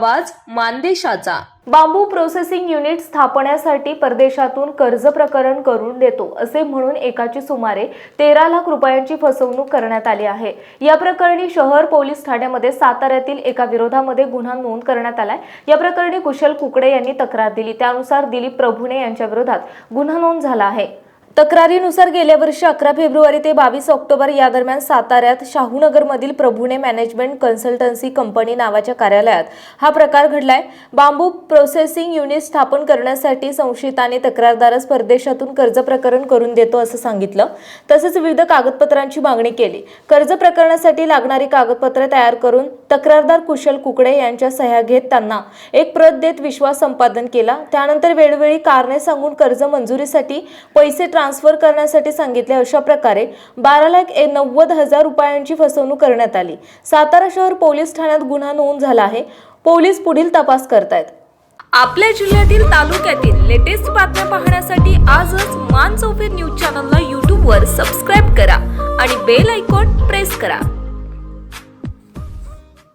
आवाज मानदेशाचा. बांबू processing unit स्थापण्यासाठी परदेशातून कर्ज प्रकरण करून देतो असे म्हणून एकाची सुमारे तेरा लाख रुपयांची फसवणूक करण्यात आली आहे. या प्रकरणी शहर पोलीस ठाण्यामध्ये साताऱ्यातील एका विरोधामध्ये गुन्हा नोंद करण्यात आलाय. या प्रकरणी कुशल कुकडे यांनी तक्रार दिली. त्यानुसार दिलीप प्रभुणे यांच्या विरोधात गुन्हा नोंद झाला आहे. तक्रारीनुसार गेल्या वर्षी अकरा फेब्रुवारी ते बावीस ऑक्टोबर या दरम्यान साताऱ्यात शाहूनगरमधील प्रभूने मॅनेजमेंट कन्सल्टन्सी कंपनी नावाच्या कार्यालयात हा प्रकार घडलाय. बांबू प्रोसेसिंग युनिट स्थापन करण्यासाठी संशयिताने तक्रारदारास परदेशातून कर्ज प्रकरण करून देतो असं सांगितलं. तसेच विविध कागदपत्रांची मागणी केली. कर्ज प्रकरणासाठी लागणारी कागदपत्रे तयार करून तक्रारदार कुशल कुकडे यांच्या सह्या घेत त्यांना एक प्रत देत विश्वास संपादन केला. त्यानंतर वेळोवेळी कारणे सांगून कर्ज मंजुरीसाठी पैसे ट्रान्सफर करण्यासाठी सांगितले अशा प्रकारे बारा लाख ए- नव्वद हजार रुपयांची फसवणूक करण्यात आली. सातारा शहर पोलीस ठाण्यात गुन्हा नोंद झाला आहे. पोलीस पुढील तपास करतायत. आपल्या जिल्ह्यातील तालुक्यातील लेटेस्ट बातम्या पाहण्यासाठी आजच मान चौफेर न्यूज चॅनलला यूट्यूबवर सबस्क्राईब करा आणि बेल आयकॉन प्रेस करा.